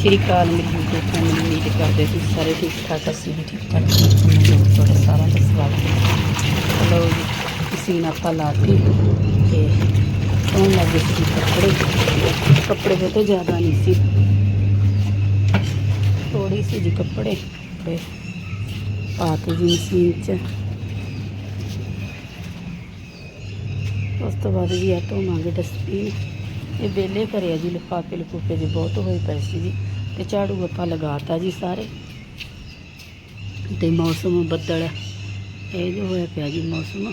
ਸ਼੍ਰੀ ਅਕਾਲ ਮੇਰੀ YouTube family ਉਮੀਦ ਕਰਦੇ ਸੀ, ਸਾਰੇ ਠੀਕ ਠਾਕ ਅਸੀਂ ਵੀ ਠੀਕ ਠਾਕ ਹਾਂ ਤੁਹਾਨੂੰ ਤੁਹਾਡਾ ਸਾਰਿਆਂ ਦਾ ਸਵਾਗਤ ਹੈ। ਚਲੋ ਜੀ ਅਸੀਂ ਆਪਾਂ ਲਾਤੀ ਤੇ ਸੌਣ ਲੱਗੇ ਸੀ ਕੱਪੜੇ। ਕੱਪੜੇ ਬਹੁਤੇ ਜ਼ਿਆਦਾ ਨਹੀਂ ਸੀ। ਥੋੜੀ ਸੀ ਜੀ ਕੱਪੜੇ ਤੇ ਪਾਤੇ ਜੀ ਮਸ਼ੀਨ 'ਚ। ਉਸ ਤੋਂ ਬਾਅਦ ਜੀ ਆ ਧੋਵਾਂਗੇ ਡਸਟਬਿਨ। ਇਹ ਵਿਹਲੇ ਕਰਿਆ ਜੀ ਲਿਫਾਫੇ ਲਿਫੂਫੇ ਜੀ ਬਹੁਤ ਹੋਏ ਪਏ ਸੀ ਜੀ। ਤੇ ਝਾੜੂ ਆਪਾਂ ਲਗਾਤਾ ਜੀ ਸਾਰੇ। ਤੇ ਮੌਸਮ ਬੱਦਲ ਇਹ ਜੋ ਹੋਇਆ ਪਿਆ ਜੀ ਮੌਸਮ।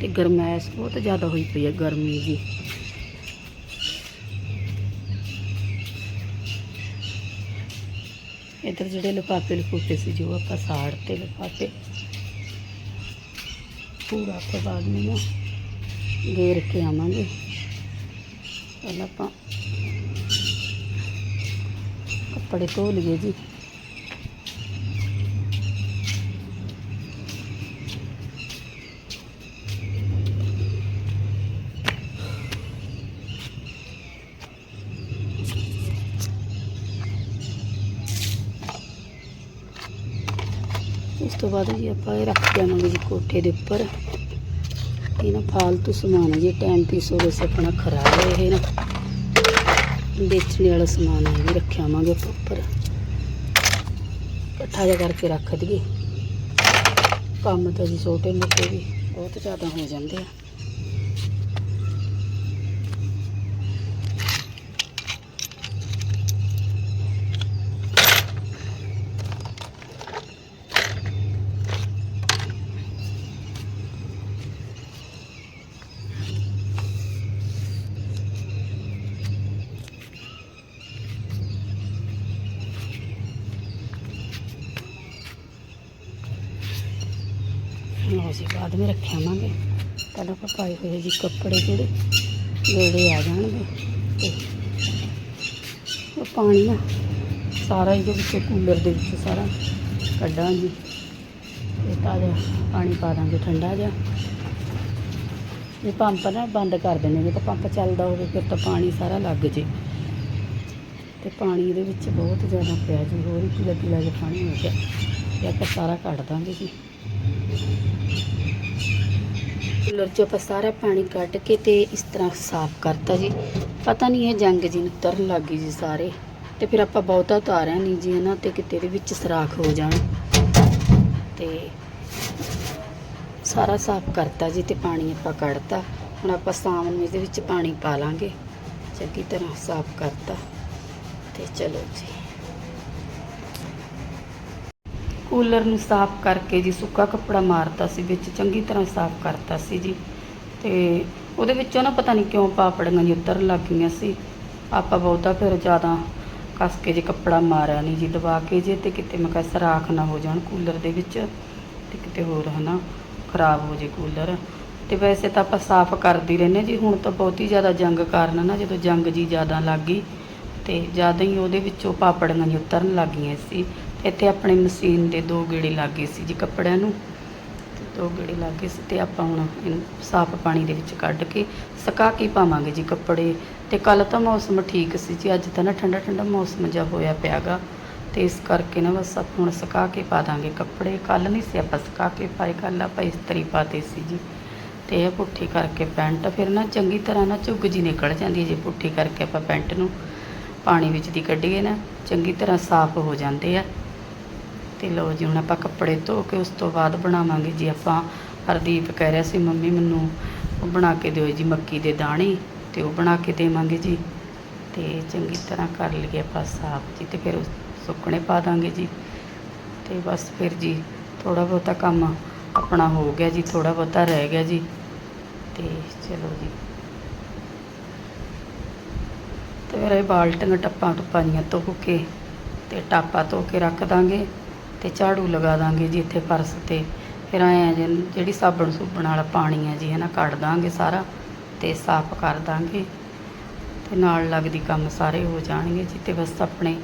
ਤੇ ਗਰਮੈਸ਼ ਬਹੁਤ ਜ਼ਿਆਦਾ ਹੋਈ ਪਈ ਹੈ ਗਰਮੀ ਜੀ ਇੱਧਰ ਜਿਹੜੇ ਲਿਫਾਫੇ ਲਿਫੂਫੇ ਸੀ ਜੋ ਆਪਾਂ ਸਾੜ ਤੇ ਲਿਫਾਫੇ, ਪੂਰਾ ਆਪਾਂ ਬਾਅਦ ਨੂੰ ਨਾ ਗੇਰ ਕੇ ਆਵਾਂਗੇ। ਪਹਿਲਾਂ ਆਪਾਂ ਕੱਪੜੇ ਧੋ ਲਈਏ ਜੀ। ਉਸ ਤੋਂ ਬਾਅਦ ਜੀ ਆਪਾਂ ਇਹ ਰੱਖ ਦੇਵਾਂਗੇ ਜੀ ਕੋਠੇ ਦੇ ਉੱਪਰ। ਇਹ ਨਾ ਫਾਲਤੂ ਸਮਾਨ ਹੈ ਜੀ, ਟਾਈਮ ਪੀਸ ਹੋ ਵੈਸੇ ਆਪਣਾ ਖਰਾਬ ਹੈ ਇਹ ਨਾ। ਵੇਚਣੇ ਵਾਲਾ ਸਮਾਨ ਹੈ, ਵੀ ਰੱਖਿਆਵਾਂਗੇ ਪ੍ਰੋਪਰ ਇਕੱਠਾ ਜਿਹਾ ਕਰਕੇ ਰੱਖ ਦਈਏ। ਕੰਮ ਤਾਂ ਜੀ ਛੋਟੇ ਮੋਟੇ ਵੀ ਬਹੁਤ ਜ਼ਿਆਦਾ ਹੋ ਜਾਂਦੇ ਆ। ਲਓ ਜੀ ਬਾਅਦ ਵਿੱਚ ਰੱਖਿਆਵਾਂਗੇ। ਪਹਿਲਾਂ ਆਪਾਂ ਪਾਏ ਹੋਏ ਜੀ ਕੱਪੜੇ ਜਿਹੜੇ ਜਿਹੜੇ ਆ ਜਾਣਗੇ। ਤੇ ਉਹ ਪਾਣੀ ਨਾ ਸਾਰਾ ਇਹਦੇ ਵਿੱਚੋਂ ਕੂਲਰ ਦੇ ਵਿੱਚ ਸਾਰਾ ਕੱਢਾਂਗੇ। ਤੇ ਤਾਜ਼ਾ ਪਾਣੀ ਪਾ ਦਾਂਗੇ, ਠੰਡਾ ਜਿਹਾ। ਇਹ ਪੰਪ ਨਾ ਬੰਦ ਕਰ ਦਿੰਦੇ ਜੇ ਤਾਂ ਪੰਪ ਚੱਲਦਾ ਹੋਵੇ, ਫਿਰ ਤਾਂ ਪਾਣੀ ਸਾਰਾ ਲੱਗ ਜੇ। ਤੇ ਪਾਣੀ ਇਹਦੇ ਵਿੱਚ ਬਹੁਤ ਜ਼ਿਆਦਾ ਪਿਆ ਜੀ, ਹੋਰ ਹੀ ਪੀਲਾ ਪੀਲਾ ਜਿਹਾ ਪਾਣੀ ਹੋ ਗਿਆ। ਤੇ ਆਪਾਂ ਸਾਰਾ ਕੱਢ ਦਾਂਗੇ ਜੀ। ਕੂਲਰ 'ਚੋਂ ਆਪਾਂ ਸਾਰਾ ਪਾਣੀ ਕੱਢ ਕੇ ਤੇ ਇਸ ਤਰ੍ਹਾਂ ਸਾਫ਼ ਕਰਤਾ ਜੀ। ਪਤਾ ਨਹੀਂ ਇਹ ਜੰਗ ਜੀ ਨੂੰ ਤਰਨ ਲੱਗ ਗਈ ਜੀ ਸਾਰੇ। ਤੇ ਫਿਰ ਆਪਾਂ ਬਹੁਤਾ ਉਤਾਰਿਆ ਨਹੀਂ ਜੀ ਹਨਾ ਤੇ, ਕਿਤੇ ਦੇ ਵਿੱਚ ਸਰਾਖ ਹੋ ਜਾਣ। ਤੇ ਸਾਰਾ ਸਾਫ਼ ਕਰਤਾ ਜੀ ਤੇ ਪਾਣੀ ਆਪਾਂ ਕੱਢਤਾ। ਹੁਣ ਆਪਾਂ ਸਾਵਣ ਨੂੰ ਇਹਦੇ ਵਿੱਚ ਪਾਣੀ ਪਾ ਲਾਂਗੇ। ਚੰਗੀ ਤਰ੍ਹਾਂ ਸਾਫ਼ ਕਰਤਾ। ਤੇ ਚਲੋ ਜੀ। ਕੂਲਰ ਨੂੰ ਸਾਫ਼ ਕਰਕੇ ਜੀ, ਸੁੱਕਾ ਕੱਪੜਾ ਮਾਰਤਾ ਸੀ, ਵਿੱਚ ਚੰਗੀ ਤਰ੍ਹਾਂ ਸਾਫ਼ ਕਰਤਾ ਸੀ ਜੀ। ਤੇ ਉਹਦੇ ਵਿੱਚੋਂ ਨਾ ਪਤਾ ਨਹੀਂ ਕਿਉਂ ਪਾਪੜੀਆਂ ਜੀ ਉਤਰਨ ਲੱਗ ਗਈਆਂ ਸੀ। ਆਪਾਂ ਬਹੁਤਾ ਫਿਰ ਜ਼ਿਆਦਾ ਕੱਸ ਕੇ ਜੀ ਕੱਪੜਾ ਮਾਰਿਆ ਨਹੀਂ ਜੀ, ਦਬਾ ਕੇ ਜੇ ਤੇ ਕਿਤੇ ਮੈਂ ਕਿਹਾ ਸਰਾਖ ਨਾ ਹੋ ਜਾਣ ਕੂਲਰ ਦੇ ਵਿੱਚ ਤੇ ਕਿਤੇ ਹੋਰ ਹਨਾ, ਖਰਾਬ ਹੋ ਜੇ ਕੂਲਰ। ਤੇ ਵੈਸੇ ਤਾਂ ਆਪਾਂ ਸਾਫ਼ ਕਰਦੀ ਰਹਿੰਦੇ ਜੀ, ਹੁਣ ਤਾਂ ਬਹੁਤੀ ਜ਼ਿਆਦਾ ਜੰਗ ਕਾਰਨ ਨਾ ਜਦੋਂ ਜੰਗ ਜੀ ਜ਼ਿਆਦਾ ਲੱਗ ਗਈ ਤੇ ਜ਼ਿਆਦਾ ਹੀ ਉਹਦੇ ਵਿੱਚੋਂ ਪਾਪੜੀਆਂ ਜੀ ਉਤਰਨ ਲੱਗ ਗਈਆਂ ਸੀ। ਇੱਥੇ ਆਪਣੇ ਮਸ਼ੀਨ ਦੇ ਦੋ ਗੇੜੇ ਲੱਗ ਗਏ ਸੀ ਜੀ ਕੱਪੜਿਆਂ ਨੂੰ। ਤੇ ਦੋ ਗੇੜੇ ਲੱਗ ਗਏ ਸੀ ਤੇ ਆਪਾਂ ਹੁਣ ਇਹਨੂੰ ਸਾਫ਼ ਪਾਣੀ ਦੇ ਵਿੱਚ ਕੱਢ ਕੇ ਸੁਕਾ ਕੇ ਪਾਵਾਂਗੇ ਜੀ ਕੱਪੜੇ। ਤੇ ਕੱਲ ਤਾਂ ਮੌਸਮ ਠੀਕ ਸੀ ਜੀ, ਅੱਜ ਤਾਂ ਨਾ ਠੰਡਾ ਠੰਡਾ ਮੌਸਮ ਜਿਹਾ ਹੋਇਆ ਪਿਆਗਾ। ਤੇ ਇਸ ਕਰਕੇ ਨਾ ਬਸ ਆਪਾਂ ਹੁਣ ਸੁਕਾ ਕੇ ਪਾ ਦਾਂਗੇ ਕੱਪੜੇ। ਕੱਲ ਨਹੀਂ ਸੀ ਆਪਾਂ ਸੁਕਾ ਕੇ ਪਾਏ ਕੱਲ ਆਪਾਂ ਇਸਤਰੀ ਪਾਤੇ ਸੀ ਜੀ। ਤੇ ਇਹ ਪੁੱਠੀ ਕਰਕੇ ਪੈਂਟ ਫਿਰ ਨਾ ਚੰਗੀ ਤਰ੍ਹਾਂ ਨਾ ਝੁੱਗ ਜੀ ਨਿਕਲ ਜਾਂਦੀ ਹੈ ਜੇ ਪੁੱਠੀ ਕਰਕੇ ਆਪਾਂ ਪੈਂਟ ਨੂੰ। ਪਾਣੀ ਵਿੱਚ ਦੀ ਕੱਢੀਏ ਨਾ, ਚੰਗੀ ਤਰ੍ਹਾਂ ਸਾਫ਼ ਹੋ ਜਾਂਦੇ ਆ। ਤੇ ਲਓ ਜੀ, ਹੁਣ ਆਪਾਂ ਕੱਪੜੇ ਧੋ ਕੇ ਉਸ ਤੋਂ ਬਾਅਦ ਬਣਾਵਾਂਗੇ ਜੀ ਆਪਾਂ। ਹਰਦੀਪ ਕਹਿ ਰਿਹਾ ਸੀ, ਮੰਮੀ ਮੈਨੂੰ ਉਹ ਬਣਾ ਕੇ ਦਿਓ ਜੀ ਮੱਕੀ ਦੇ ਦਾਣੇ ਤੇ ਉਹ ਬਣਾ ਕੇ ਦੇਵਾਂਗੇ ਜੀ। ਤੇ ਚੰਗੀ ਤਰ੍ਹਾਂ ਕਰ ਲਈਏ ਆਪਾਂ ਸਾਫ਼ ਜੀ ਤੇ ਫਿਰ ਸੁੱਕਣੇ ਪਾ ਦਾਂਗੇ ਜੀ। ਤੇ ਬਸ ਫਿਰ ਜੀ ਥੋੜਾ ਬਹੁਤਾ ਕੰਮ ਆਪਣਾ ਹੋ ਗਿਆ ਜੀ ਥੋੜਾ ਬਹੁਤਾ ਰਹਿ ਗਿਆ ਜੀ। ਤੇ ਚਲੋ ਜੀ। ਤੇ ਫਿਰ ਇਹ ਬਾਲਟੀਆਂ ਟੱਪਾਂ ਟੁੱਪਾਂ ਦੀਆਂ ਧੋ ਕੇ ਤੇ ਟਾਪਾ ਧੋ ਕੇ ਰੱਖ ਦਾਂਗੇ। ਤੇ ਝਾੜੂ ਲਗਾ ਦਾਂਗੇ ਜੀ ਇੱਥੇ ਫਰਸ਼ ਤੇ। ਫਿਰ ਐਂ ਜਿਹੜੀ ਸਾਬਣ ਸੁਬਣ ਵਾਲਾ ਪਾਣੀ ਹੈ ਜੀ ਹੈ ਨਾ ਕੱਢ ਦਾਂਗੇ ਸਾਰਾ ਤੇ ਸਾਫ਼ ਕਰ ਦਾਂਗੇ। ਤੇ ਨਾਲ ਲੱਗਦੀ ਕੰਮ ਸਾਰੇ ਹੋ ਜਾਣਗੇ ਜੀ ਤੇ ਬਸ ਆਪਣੇ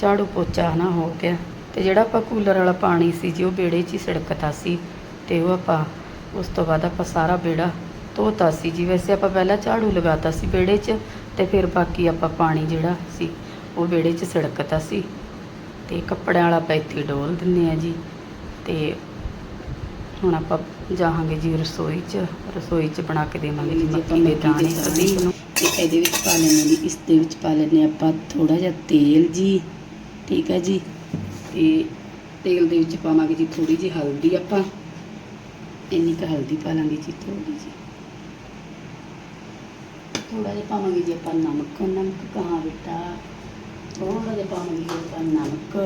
ਝਾੜੂ ਪੋਚਾ ਨਾ ਹੋ ਗਿਆ। ਤੇ ਜਿਹੜਾ ਆਪਾਂ ਕੂਲਰ ਵਾਲਾ ਪਾਣੀ ਸੀ ਜੀ, ਉਹ ਵਿਹੜੇ 'ਚ ਹੀ ਸੜਕਤਾ ਸੀ ਤੇ ਉਹ ਆਪਾਂ ਉਸ ਤੋਂ ਬਾਅਦ ਆਪਾਂ ਸਾਰਾ ਵਿਹੜਾ ਧੋਤਾ ਸੀ ਜੀ। ਵੈਸੇ ਆਪਾਂ ਪਹਿਲਾਂ ਝਾੜੂ ਲਗਾਤਾ ਸੀ ਵਿਹੜੇ 'ਚ ਤੇ ਫਿਰ ਬਾਕੀ ਆਪਾਂ ਪਾਣੀ ਜਿਹੜਾ ਸੀ, ਉਹ ਵਿਹੜੇ 'ਚ ਛਿੜਕਤਾ ਸੀ। ਤੇ ਕੱਪੜਿਆਂ ਵਾਲਾ ਆਪਾਂ ਇੱਥੇ ਡੋਲ ਦਿੰਨੇ ਆ ਜੀ। ਤੇ ਹੁਣ ਆਪਾਂ ਜਾਵਾਂਗੇ ਜੀ ਰਸੋਈ 'ਚ। ਰਸੋਈ 'ਚ ਬਣਾ ਕੇ ਦੇਵਾਂਗੇ ਜੀ ਮੱਕੀ ਦੇ ਦਾਣੇ ਅਸੀਂ ਨੂੰ। ਤੇ ਇਹਦੇ ਵਿੱਚ ਪਾ ਲੈਣੇ ਜੀ ਇਸ ਦੇ ਵਿੱਚ ਪਾ ਲੈਣੇ ਆਪਾਂ ਥੋੜਾ ਜਿਹਾ ਤੇਲ ਜੀ। ਠੀਕ ਹੈ ਜੀ। ਤੇ ਤੇਲ ਦੇ ਵਿੱਚ ਪਾਵਾਂਗੇ ਜੀ ਥੋੜੀ ਜਿਹੀ ਹਲਦੀ ਆਪਾਂ। ਇੰਨੀ ਕੁ ਹਲਦੀ ਪਾ ਲਾਂਗੇ ਜੀ ਥੋੜੀ ਜੀ ਥੋੜਾ ਜਿਹਾ ਪਾਵਾਂਗੇ ਜੀ ਆਪਾਂ ਨਮਕ। ਨਮਕ ਕਹਾਂ ਬੇਟਾ? ਥੋੜਾ ਜਿਹਾ ਪਾਵਾਂਗੇ ਜੀ ਆਪਾਂ ਨਮਕ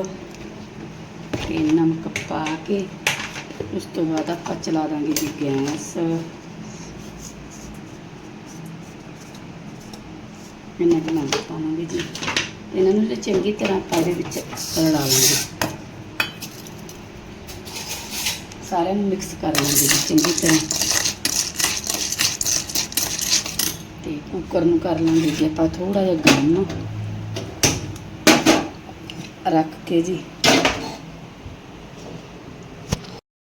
ਤੇ ਨਮਕ ਪਾ ਕੇ ਉਸ ਤੋਂ ਬਾਅਦ ਆਪਾਂ ਚਲਾ ਦਾਂਗੇ ਜੀ ਗੈਸ ਇਹਨਾਂ ਦੇ ਨਾਲ ਪਾਵਾਂਗੇ ਜੀ ਇਹਨਾਂ ਨੂੰ ਤੇ ਚੰਗੀ ਤਰ੍ਹਾਂ ਆਪਾਂ ਇਹਦੇ ਵਿੱਚ ਰਲਾ ਲਾਂਗੇ ਸਾਰਿਆਂ ਨੂੰ ਮਿਕਸ ਕਰ ਲਾਂਗੇ ਜੀ ਚੰਗੀ ਤਰ੍ਹਾਂ ਤੇ ਕੁੱਕਰ ਨੂੰ ਕਰ ਲਾਂਗੇ ਜੀ ਆਪਾਂ ਥੋੜਾ ਜਿਹਾ ਗਰਮ ਰੱਖ ਕੇ ਜੀ।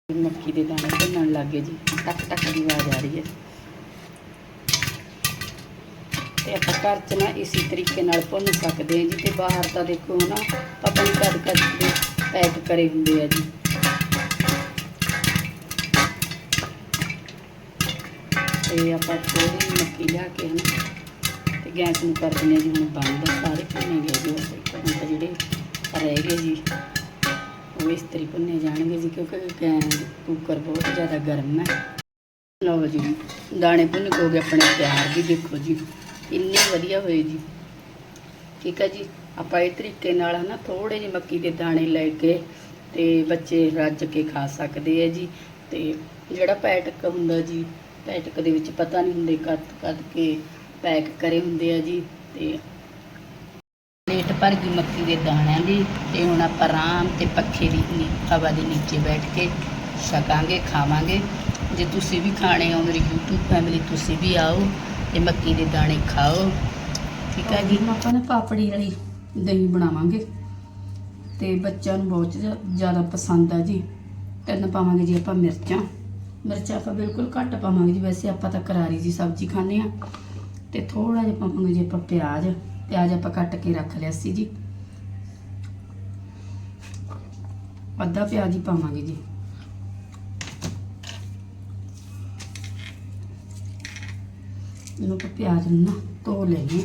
ਮੱਕੀ ਦੇ ਦਾਣੇ ਭੁੰਨਣ ਲੱਗੇ ਜੀ। ਟਕ ਟਕ ਦੀ ਆਵਾਜ਼ ਆ ਰਹੀ ਹੈ। ਤੇ ਆਪਾਂ ਘਰ 'ਚ ਨਾ ਇਸੇ ਤਰੀਕੇ ਨਾਲ ਭੁੰਨ ਸਕਦੇ ਹਾਂ ਜੀ। ਤੇ ਬਾਹਰ ਤਾਂ ਦੇਖੋ ਨਾ, ਪਤਾ ਨਹੀਂ ਕਦ ਕਦ ਦੇ ਪੈਕ ਕਰੇ ਹੁੰਦੇ ਆ ਜੀ। ਤੇ ਆਪਾਂ ਥੋੜੀ ਮੱਕੀ ਲਿਆ ਕੇ ਹਨ, ਤੇ ਗੈਸ ਨੂੰ ਕਰ ਦਿੰਦੇ ਹਾਂ ਜੀ। ਹੁਣ ਬੰਦ ਸਾਰੇ ਭੁੰਨੇ ਗਏ ਜੀ। ਬਸ ਜਿਹੜੇ ਰਹਿ ਗਏ ਜੀ। ਉਹ ਇਸ ਤਰੀਕੇ ਭੁੰਨੇ ਜਾਣਗੇ ਜੀ ਕਿਉਂਕਿ ਕੁੱਕਰ ਬਹੁਤ ਜ਼ਿਆਦਾ ਗਰਮ ਹੈ। ਲਓ ਜੀ, ਦਾਣੇ ਭੁੰਨ ਕੇ ਹੋ ਗਏ ਆਪਣੇ ਤਿਆਰ ਵੀ ਦੇਖੋ ਜੀ, ਇੰਨੇ ਵਧੀਆ ਹੋਏ ਜੀ। ਠੀਕ ਹੈ ਜੀ, ਆਪਾਂ ਇਹ ਤਰੀਕੇ ਨਾਲ ਹਨਾ ਥੋੜੇ ਜਿਹੇ ਮੱਕੀ ਦੇ ਦਾਣੇ ਲੈ ਕੇ ਤੇ ਬੱਚੇ ਰੱਜ ਕੇ ਖਾ ਸਕਦੇ ਆ ਜੀ। ਤੇ ਜਿਹੜਾ ਪੈਟਕ ਹੁੰਦਾ ਜੀ, ਪੈਟਕ ਦੇ ਵਿੱਚ ਪਤਾ ਨਹੀਂ ਹੁੰਦੇ ਕਦ ਕਦ ਕੇ ਪੈਕ ਕਰੇ ਹੁੰਦੇ ਆ ਜੀ। ਤੇ ਪਲੇਟ ਭਰ ਗਈ ਮੱਕੀ ਦੇ ਦਾਣਿਆਂ ਦੀ ਤੇ ਹੁਣ ਆਪਾਂ ਆਰਾਮ ਤੇ ਪੱਖੇ ਦੀ ਨੀ- ਹਵਾ ਦੇ ਨੀਚੇ ਬੈਠ ਕੇ ਛਕਾਂਗੇ, ਖਾਵਾਂਗੇ। ਜੇ ਤੁਸੀਂ ਵੀ ਖਾਣੇ ਹੋ ਮੇਰੀ YouTube ਫੈਮਿਲੀ ਤੁਸੀਂ ਵੀ ਆਓ ਤੇ ਮੱਕੀ ਦੇ ਦਾਣੇ ਖਾਓ। ਠੀਕ ਹੈ ਜੀ? ਹੁਣ ਆਪਾਂ ਨੇ ਪਾਪੜੀ ਵਾਲੀ ਦਹੀਂ ਬਣਾਵਾਂਗੇ। ਤੇ ਬੱਚਿਆਂ ਨੂੰ ਬਹੁਤ ਜ਼ਿਆ- ਜ਼ਿਆਦਾ ਪਸੰਦ ਆ ਜੀ। ਤਿੰਨ ਪਾਵਾਂਗੇ ਜੀ ਆਪਾਂ ਮਿਰਚਾਂ। ਮਿਰਚਾਂ ਆਪਾਂ ਬਿਲਕੁਲ ਘੱਟ ਪਾਵਾਂਗੇ ਜੀ। ਵੈਸੇ ਆਪਾਂ ਤਾਂ ਕਰਾਰੀ ਜੀ ਸਬਜ਼ੀ ਖਾਂਦੇ ਆ ਤੇ ਥੋੜਾ ਜਿਹਾ ਪਾਵਾਂਗੇ ਜੀ ਆਪਾਂ ਪਿਆਜ਼। ਪਿਆਜ਼ ਆਪਾਂ ਕੱਟ ਕੇ ਰੱਖ ਲਿਆ ਸੀ ਜੀ। ਅੱਧਾ ਪਿਆਜ਼ ਹੀ ਪਾਵਾਂਗੇ ਜੀ। ਇਹਨੂੰ ਆਪਾਂ ਪਿਆਜ਼ ਨੂੰ ਨਾ ਧੋ ਲੈਣੇ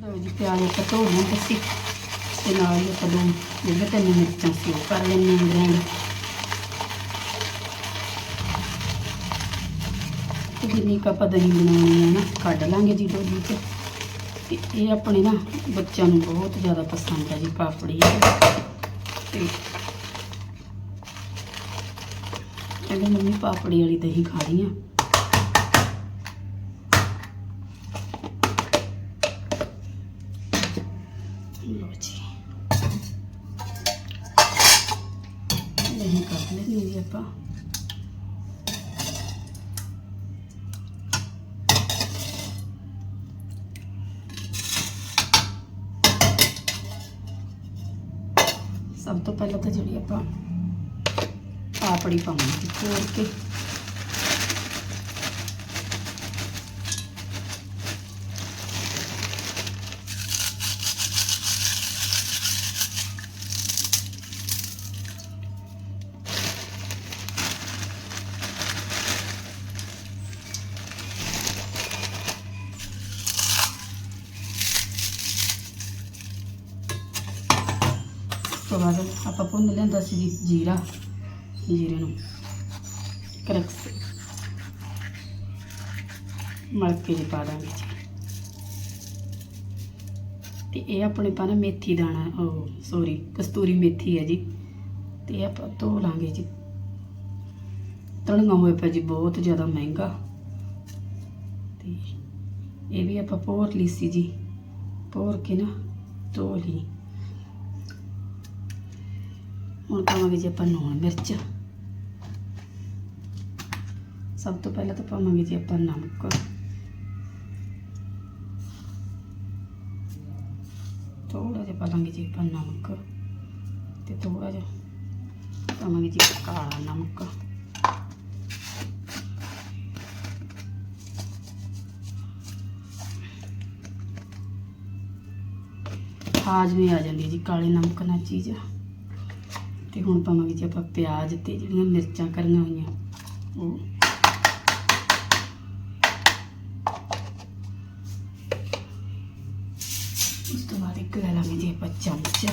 ਲਓ ਜੀ, ਪਿਆਜ਼ ਆਪਾਂ ਧੋ ਲਏ ਤੁਸੀਂ ਤੇ ਨਾਲ ਹੀ ਆਪਾਂ ਦੋ ਜਿਹੜੇ ਤਿੰਨ ਮਿਰਚਾਂ ਸੀ ਉਹ ਕਰ ਲੈਣੇ ਗ੍ਰੈਂਡ। ਤੇ ਜਿੰਨੀ ਕੁ ਆਪਾਂ ਦਹੀਂ ਬਣਾਉਣੀ ਹੈ ਨਾ, ਕੱਢ ਲਾਂਗੇ ਜੀ ਡੋਲੀ ਚ ਤੇ ਇਹ ਆਪਣੇ ਨਾ ਬੱਚਿਆਂ ਨੂੰ ਬਹੁਤ ਜ਼ਿਆਦਾ ਪਸੰਦ ਹੈ ਜੀ, ਪਾਪੜੀ। ਤੇ ਕਹਿੰਦੇ ਮੰਮੀ ਪਾਪੜੀ ਵਾਲੀ ਦਹੀਂ ਖਾਣੀ ਆ। ਲਓ ਜੀ। ਨਹੀਂ ਕਰ ਲੈਣੀ ਜੀ ਆਪਾਂ। ਸਭ ਤੋਂ ਪਹਿਲਾਂ ਤਾਂ ਜਿਹੜੀ ਆਪਾਂ ਪਾਪੜੀ ਪਾਵਾਂਗੇ ਤੋੜ ਕੇ ਉਸ ਤੋਂ ਬਾਅਦ ਆਪਾਂ ਭੁੰਨ ਲੈਂਦਾ ਸੀ ਜੀ ਜੀਰਾ, ਜੀਰੇ ਨੂੰ। ਕਰਕਸ ਮਲ ਜੀ ਪਾ ਦਾਂਗੇ ਜੀ। ਤੇ ਇਹ ਆਪਣੇ ਪਾ ਨਾ ਮੇਥੀ ਦਾਣਾ, ਉਹ ਸੋਰੀ ਕਸਤੂਰੀ ਮੇਥੀ ਹੈ ਜੀ। ਤੇ ਇਹ ਆਪਾਂ ਧੋ ਲਾਂਗੇ ਜੀ। ਤੜਨਾ ਹੋਇਆ ਪਿਆ ਜੀ, ਬਹੁਤ ਜ਼ਿਆਦਾ ਮਹਿੰਗਾ। ਤੇ ਇਹ ਵੀ ਆਪਾਂ ਭੋਰ ਲਈ ਸੀ ਜੀ। ਭੋਰ ਕੇ ਨਾ ਧੋ ਲਈ। ਹੁਣ ਪਾਵਾਂਗੇ ਜੀ ਆਪਾਂ ਨੂਣ ਮਿਰਚ। ਸਭ ਤੋਂ ਪਹਿਲਾਂ ਤਾਂ ਪਾਵਾਂਗੇ ਜੀ ਆਪਾਂ ਨਮਕ। ਥੋੜਾ ਜਿਹਾ ਪਾਵਾਂਗੇ ਜੀ ਆਪਾਂ ਨਮਕ ਤੇ ਥੋੜਾ ਜਿਹਾ ਪਾਵਾਂਗੇ ਜੀ ਕਾਲਾ ਨਮਕ। ਹਾਜ਼ਮੀ ਆ ਜਾਂਦੀ ਜੀ ਕਾਲੇ ਨਮਕ ਨਾਲ ਚੀਜ਼। ਤੇ ਹੁਣ ਪਾਵਾਂਗੇ ਜੀ ਆਪਾਂ ਪਿਆਜ਼ ਤੇ ਜਿਹੜੀਆਂ ਮਿਰਚਾਂ ਕਰੀਆਂ ਹੋਈਆਂ। ਉਹ ਉਸ ਤੋਂ ਬਾਅਦ ਇੱਕ ਲੈ ਲਾਂਗੇ ਜੀ ਆਪਾਂ ਚਮਚਾ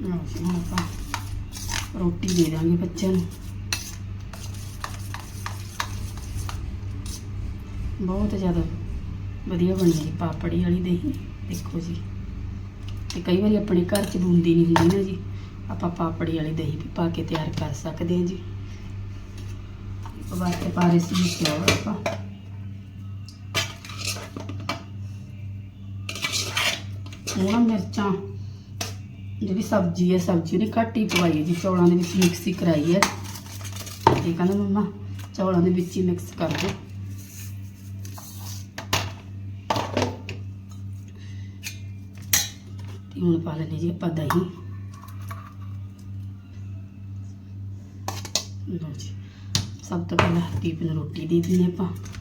ਲਓ ਜੀ ਹੁਣ ਆਪਾਂ ਰੋਟੀ ਬੱਚਿਆਂ ਨੂੰ। ਬਹੁਤ ਜ਼ਿਆਦਾ ਵਧੀਆ ਬਣੀ ਜੀ ਪਾਪੜੀ ਵਾਲੀ ਦਹੀਂ, ਦੇਖੋ ਜੀ। ਤੇ ਕਈ ਵਾਰੀ ਆਪਣੇ ਘਰ ਚ ਬੂੰਦੀ ਨਹੀਂ ਹੁੰਦੀ ਨਾ ਜੀ। ਆਪਾਂ ਪਾਪੜੀ ਵਾਲੀ ਦਹੀਂ ਵੀ ਪਾ ਕੇ ਤਿਆਰ ਕਰ ਸਕਦੇ ਹਾਂ ਜੀ। ਵਾਸਤੇ ਪਾ ਰਹੇ ਸੀ ਫਲਾਵਰ ਆਪਾਂ। ਹੁਣ ਮਿਰਚਾਂ। ਜਿਹੜੀ ਸਬਜ਼ੀ ਹੈ, ਸਬਜ਼ੀ ਉਹਨੇ ਘੱਟ ਹੀ ਪਵਾਈ ਹੈ ਜੀ, ਚੌਲਾਂ ਦੇ ਵਿੱਚ ਮਿਕਸ ਹੀ ਕਰਾਈ ਹੈ। ਤੇ ਕਹਿੰਦਾ ਮੰਮਾ, ਚੌਲਾਂ ਦੇ ਵਿੱਚ ਹੀ ਮਿਕਸ ਕਰ ਦਿਓ। ਤੇ ਹੁਣ ਪਾ ਲੈਣੀ ਜੀ ਆਪਾਂ ਦਹੀਂ। ਲਓ ਜੀ, ਸਭ ਤੋਂ ਪਹਿਲਾਂ ਹਰਦੀਪ ਨੂੰ ਰੋਟੀ ਦੇ ਦਿੰਦੇ ਆਪਾਂ।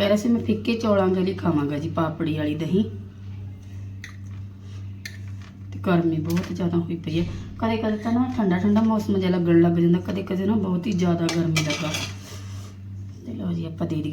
ਕਹਿ ਰਿਹਾ ਸੀ, ਮੈਂ ਫਿੱਕੇ ਚੌਲਾਂ ਦੇ ਲਈ ਖਾਵਾਂਗਾ ਜੀ, ਪਾਪੜੀ ਵਾਲੀ ਦਹੀਂ। ਤੇ ਗਰਮੀ ਬਹੁਤ ਜ਼ਿਆਦਾ ਹੋਈ ਪਈ ਹੈ। ਕਦੇ ਕਦੇ ਤਾਂ ਨਾ ਠੰਡਾ ਠੰਡਾ ਮੌਸਮ ਜਿਹਾ ਲੱਗਣ ਲੱਗ ਜਾਂਦਾ ਕਦੇ ਕਦੇ ਨਾ ਬਹੁਤ ਹੀ ਜ਼ਿਆਦਾ ਗਰਮੀ ਲੱਗਾ। ਤੇ ਲਓ ਜੀ, ਆਪਾਂ ਦੇ ਦਈਏ।